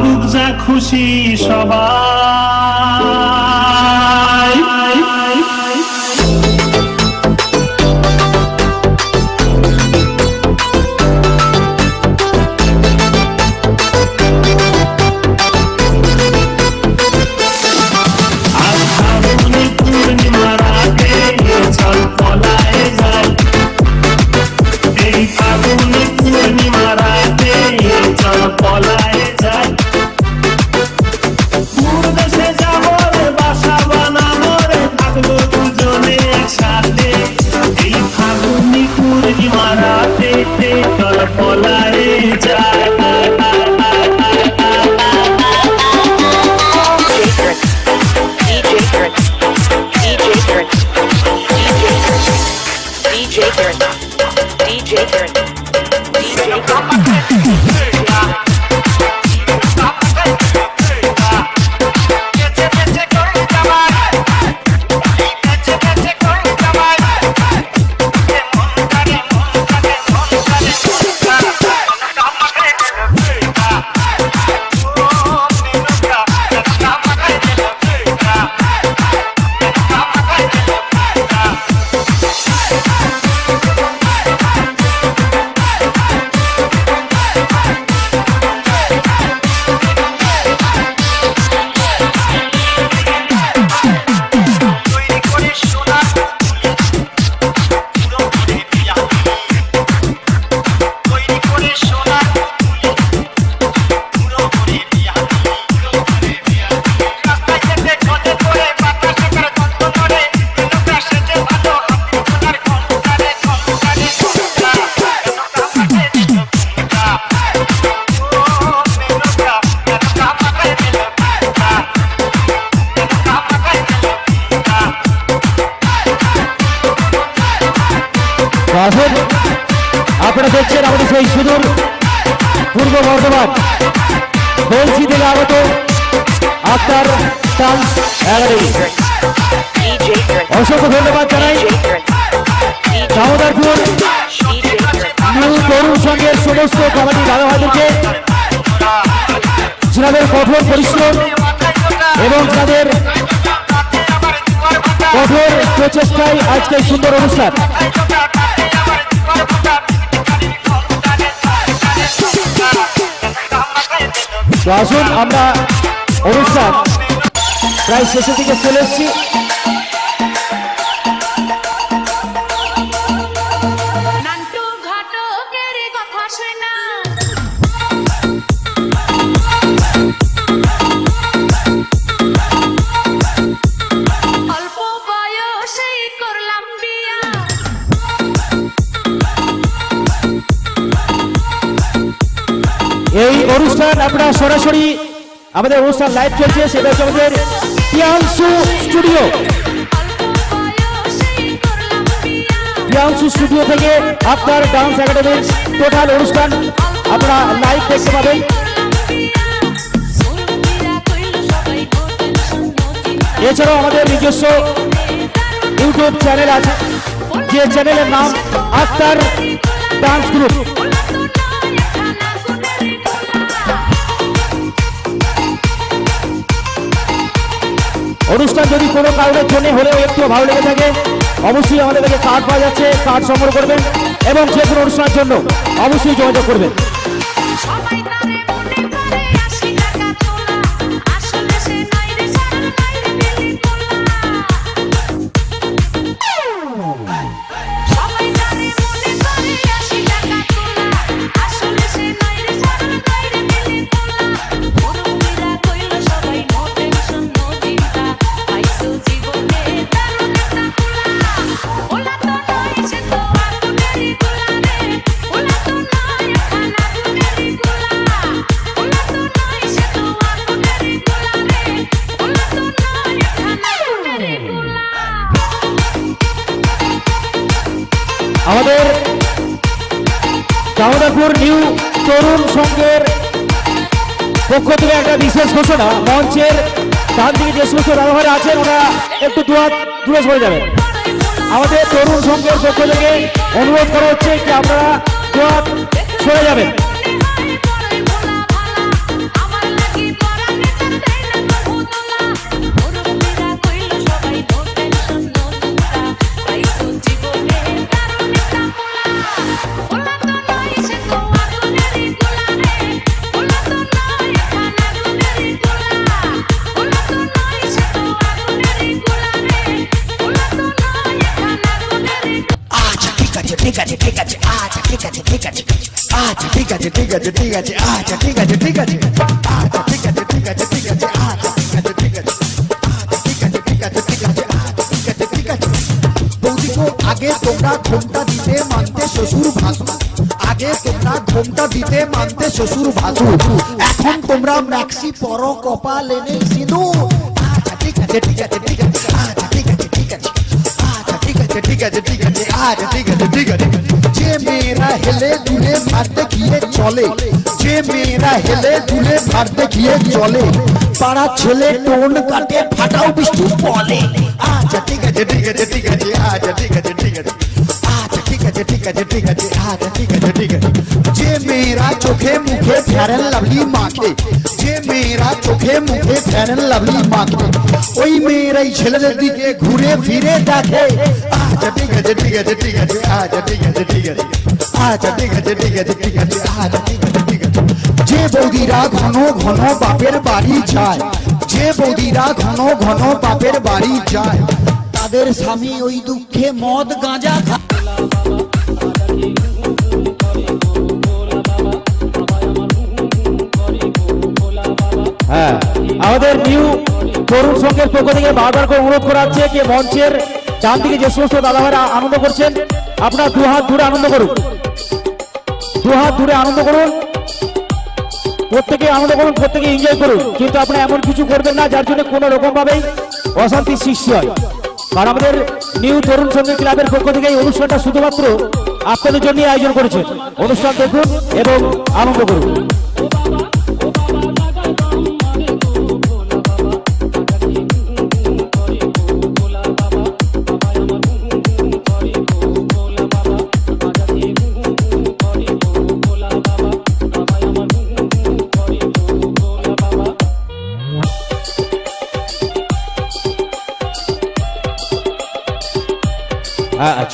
ভাবুক যা খুশি সবাই পূর্ব বলছি থেকে আগত আক্তার অসংখ্য ধন্যবাদ জানাই। দামোদরপুর. নিউ তরুণ সংঘের সমস্ত কমিটি দাদা ভাইদেরকে। যাদের কঠোর পরিশ্রম এবং যাদের কঠোর প্রচেষ্টায় আজকে এই সুন্দর অনুষ্ঠান। আসুন আমরা অনুষ্ঠান প্রায় শেষের দিকে চলে এসেছি। আপনারা সরাসরি আমাদের অনুষ্ঠান লাইভ চলছে, সেটা হচ্ছে আমাদের পিয়াংসু স্টুডিও পিয়াংসু স্টুডিও থেকে আপনার ডান্স একাডেমির টোটাল অনুষ্ঠান আপনারা লাইভ দেখতে পাবেন। এছাড়াও আমাদের নিজস্ব ইউটিউব চ্যানেল আছে, যে চ্যানেলের নাম আক্তার ডান্স গ্রুপ অনুষ্ঠান যদি কোনো কারণের জন্য হলেও একটু ভালো লেগে থাকে, অবশ্যই আমাদের কাছে কার্ড পাওয়া যাচ্ছে কার্ড সংগ্রহ করবেন এবং যে কোনো অনুষ্ঠানের জন্য অবশ্যই যোগাযোগ করবেন। দামোদরপুর নিউ তরুণ সংঘের পক্ষ থেকে একটা বিশেষ ঘোষণা। মঞ্চের ডান দিকে যে সমস্ত ব্যবহার আছেন ওরা একটু দুয়ার দূরে সরে যাবেন। আমাদের তরুণ সংঘের পক্ষ থেকে অনুরোধ করা হচ্ছে যে আপনারা দুয়ার সরে যাবেন। ঠিক আছে ঠিক আছে আচ্ছা ঠিক আছে ঠিক আছে আচ্ছা ঠিক আছে ঠিক আছে ঠিক আছে আচ্ছা ঠিক আছে ঠিক আছে আচ্ছা ঠিক আছে ঠিক আছে ঠিক আছে আচ্ছা ঠিক আছে ঠিক আছে বৌদি গো আগে তোমরা ঘোমটা দিতে মানতে শ্বশুর ভাসু আগে তোমরা ঘোমটা দিতে মানতে শ্বশুর ভাসু এখন তোমরা ম্যাক্সি পর কপাল এনে সিঁদুর আচ্ছা ঠিক আছে ঠিক আছে ঠিক আছে আচ্ছা ঠিক আছে ঠিক আছে আচ্ছা ঠিক আছে ঠিক আছে ঠিক আছে আচ্ছা ঠিক আছে ঠিক আছে যে মেয়েরা হেলে দুলে ভাত দেখিয়ে চলে যে মেয়েরা হেলে দুলে ভাত দেখিয়ে চলে পাড়া ছেলে টোন কাটে ফাটাও বৃষ্টি বলে আচ্ছা ঠিক আছে ঠিক আছে ঠিক আছে আচ্ছা ঠিক আছে ঠিক আছে আচ্ছা ঠিক আছে ঠিক আছে ঠিক আছে আচ্ছা ঠিক আছে ঠিক আছে যে মেয়েরা চোখে মুখে ফ্যারেন লাভলি মাখে যে মেয়েরা চোখে মুখে ফ্যারেন লাভলি মাখে ওই মেয়েরাই ছেলেদের দিকে ঘুরে ফিরে দেখে আচ্ছা ঠিক আছে ঠিক আছে ঠিক আছে আচ্ছা ঠিক আছে ঠিক আছে আচ্ছা ঠিক আছে ঠিক আছে ঠিক আছে আচ্ছা ঠিক আছে ঠিক আছে যে বৌদিরা ঘন ঘন বাপের বাড়ি যায় যে বৌদিরা ঘন ঘন বাপের বাড়ি যায় তাদের স্বামী ওই দুঃখে মদ গাঁজা খায় হ্যাঁ। আমাদের নিউ তরুণ সংঘের পক্ষ থেকে বারবার করে অনুরোধ করা হচ্ছে যে মঞ্চের দিকে যে সমস্ত দাদাভাইরা আনন্দ করছেন, আপনারা দু হাত ধরে আনন্দ করুন। দু হাত ধরে আনন্দ করুন। প্রত্যেকে আনন্দ করুন, প্রত্যেকে এনজয় করুন। কিন্তু আপনারা এমন কিছু করবেন না, যার জন্য কোনো রকম ভাবেই অশান্তির সৃষ্টি হয়। কারণ আমাদের নিউ তরুণ সংঘের ক্লাবের পক্ষ থেকে এই অনুষ্ঠানটা শুধুমাত্র আপনাদের জন্য আয়োজন করেছে। অনুষ্ঠান দেখুন এবং আনন্দ করুন।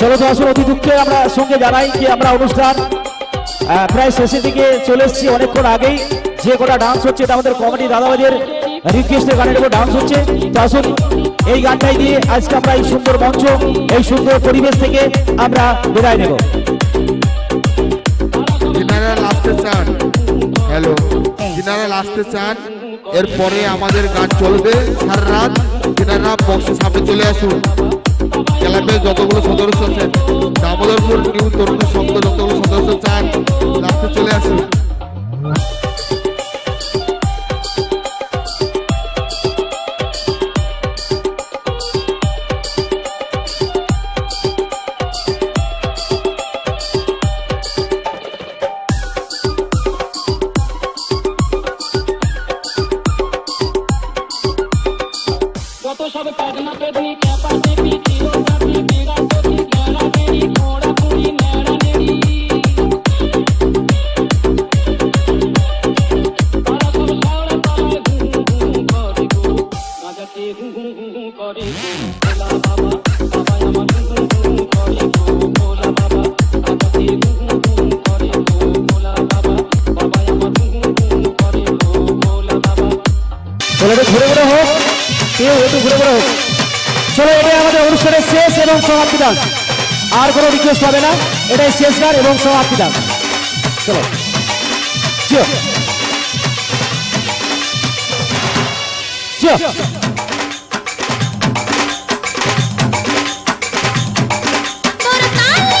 চলো তো আসুন অতি দুঃখে আমরা সঙ্গে জানাই যে আমরা অনুষ্ঠান। প্রায় শেষের দিকে চলে এসেছি, অনেকক্ষণ আগেই যে কটা ডান্স হচ্ছে, এটা আমাদের কমেডি দাদাবাদের রিকোয়েস্টের গানের উপর ডান্স হচ্ছে। তো আসুন, এই গানটাই দিয়ে আজকে আমরা এই সুন্দর মঞ্চ, এই সুন্দর পরিবেশ থেকে আমরা বিদায় নেব। চান হ্যালো যিনারা লাস্টে চান, এরপরে আমাদের গান চলবে সারা রাত। যিনারা বক্সের সামনে চলে আসুন। ক্লাবের যতগুলো সদস্য আছেন দামোদরপুর নিউ তরুণ সংঘ যতগুলো সদস্য চান রাখতে চলে আসুন। पदमा पदनी क्या पाते पीती हो मेरा সমাপ্তি ডান্স আর কোনো রিকোয়েস্ট হবে না। এটাই শেষ গান এবং সমাপ্তি ডান্স চলো।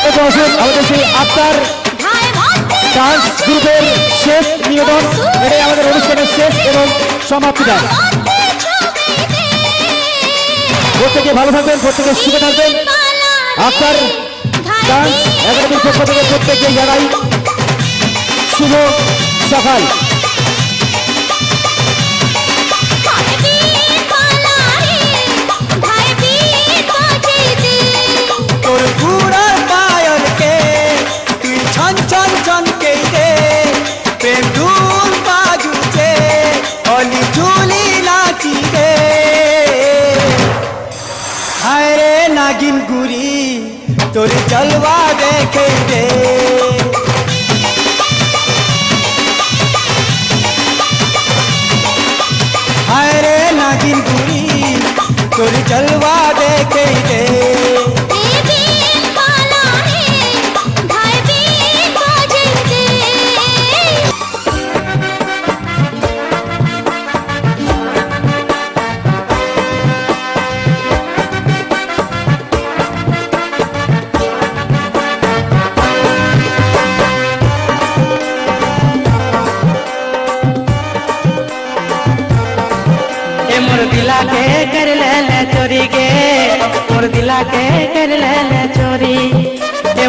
এরপর আসুন আমাদের সেই আত্মার ডান্স গ্রুপের শেষ নিবেদন। এটাই আমাদের অনুষ্ঠানের শেষ এবং সমাপ্তি ডান্স প্রত্যেকে ভালো থাকবেন, প্রত্যেকে সুখে থাকবেন। আক্তার ডান্স একাডেমির পক্ষ থেকে প্রত্যেককে জানাই। শুভ সকাল। জলवा দেখে দে হায় রে নাগিন গুরি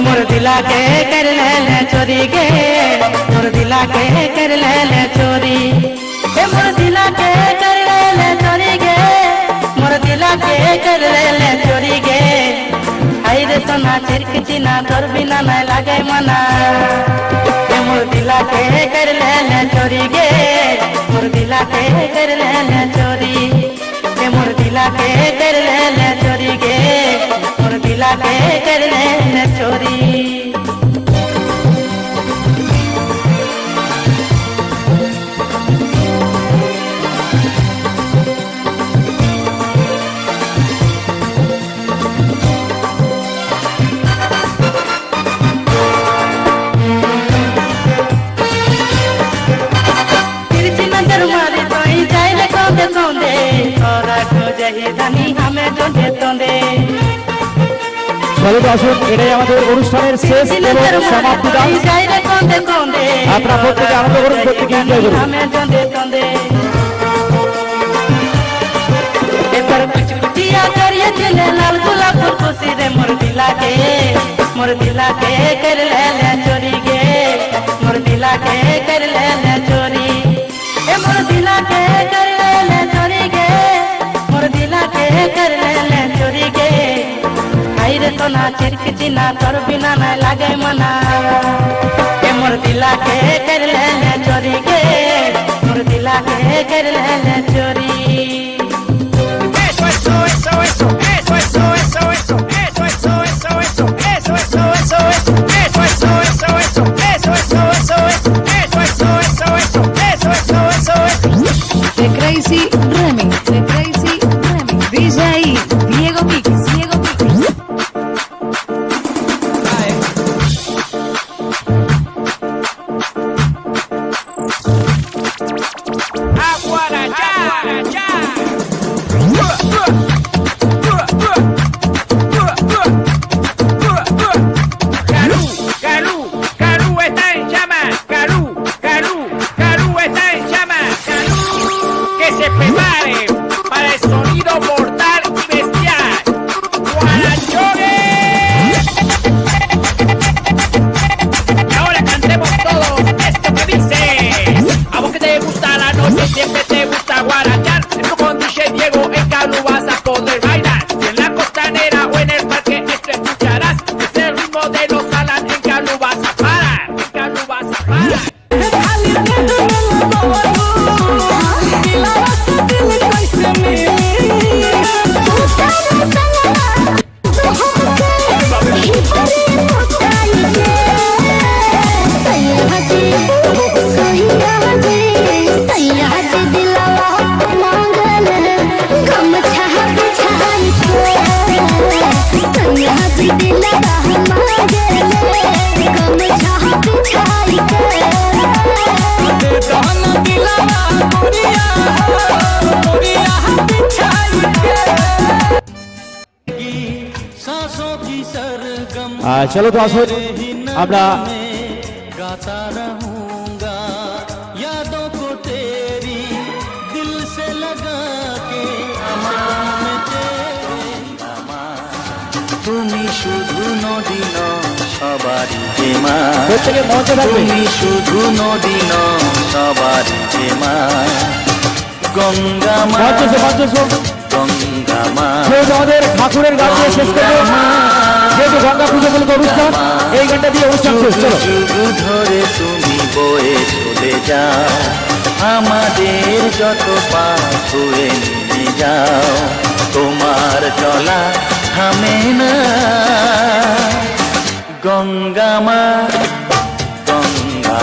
मोर दिला के कर ले ले चोरी गे। मोर दिला के कर ले ले चोरी। ए मोर दिला के कर ले ले चोरी गे। मोर दिला के कर ले ले चोरी गे। आई रे सोना चिरक चिना, तोर बिना नहीं लागे मना। ए मोर दिला के कर ले ले चोरी गे। मोर दिला के कर ले ले चोरी। ए मोर दिला के कर ले ले चोरी गे। मोर दिला के कर ले ले चोरी চলে আসুন এটাই আমাদের অনুষ্ঠানের শেষ এবং সমাপ্তি গান আপনারা প্রত্যেকে আনন্দ করুন প্রত্যেকে এনজয় করুন। লাল গোলাপ ফুল খুশি মোর দিলাকে মোর কর লে চোরি গে। মোর দিলাকে কর কর লে যেত না চিরকিচি না তোর বিনা না লাগে মানা এ মোর দিলা কে করলে চোরি কে মোর দিলা কে করলে চোরি Eso, eso, eso, eso. চলো তো আসুন আমরা তুমি মঞ্চে তুমি শুধু নদী ন সবারই যে মা গঙ্গা মা মঞ্চ এসো, মঞ্চ এসো। গঙ্গা মা যেহেতু আমাদের ঠাকুরের গান দিয়ে শেষ করব। যেহেতু গঙ্গা পুজো বলে অনুষ্ঠান এই গানটা দিয়ে অনুষ্ঠান শেষ চলো। ধরে তুমি বয়ে চলে যাও আমাদের যত পাপ ছুঁয়ে নিয়ে যাও তোমার চলা থামে না। গঙ্গা মা গঙ্গা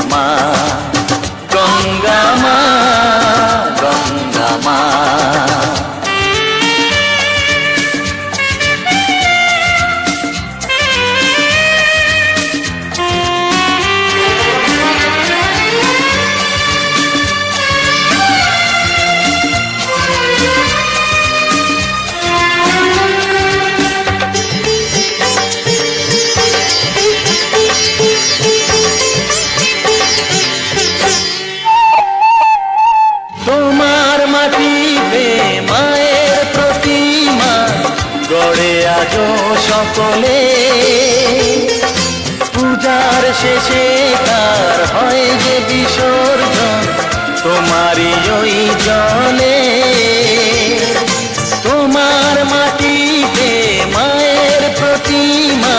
মাটিতে মায়ের প্রতিমা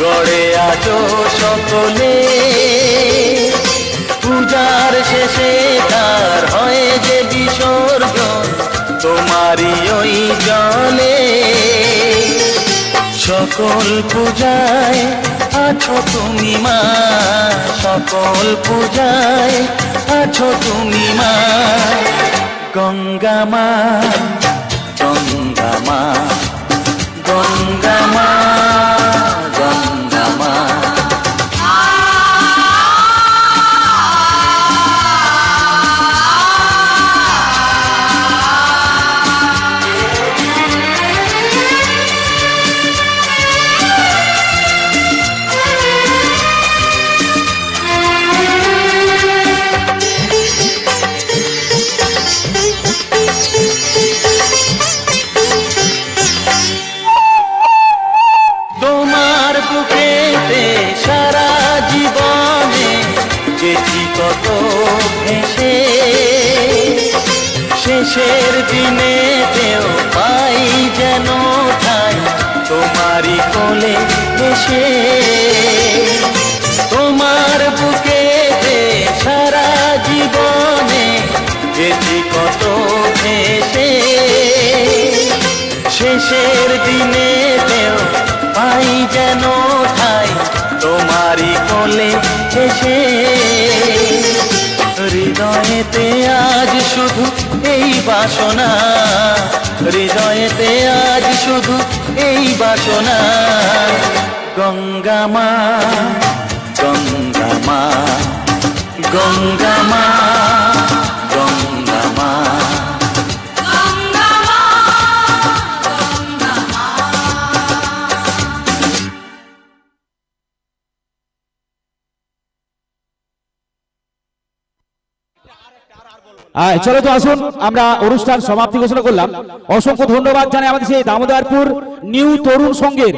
গড়ে আজো সকলে। পূজার শেষে তার হয় যে বিসর্জন তোমারই ওই জলে। সকল পূজায় আছো তুমি মা, সকল পূজায় আছো তুমি মা। গঙ্গা মা গঙ্গা মা শেষের দিনেতেও পাই যেন ঠাই। তোমারই কোলে এসে তোমার বুকেতে সারা জীবনে যেটি কত ভেসে। শেষের দিনেতেও পাই যেন ঠাই, তোমারই কোলে এসে। হৃদয়েতে আজ শুধু বাসনা। হৃদয়েতে আজ শুধু এই বাসনা। গঙ্গা মা গঙ্গা চলো তো আসুন, আমরা অনুষ্ঠান সমাপ্তি ঘোষণা করলাম। অসংখ্য ধন্যবাদ জানাই আমাদের সেই দামোদরপুর নিউ তরুণ সংঘের।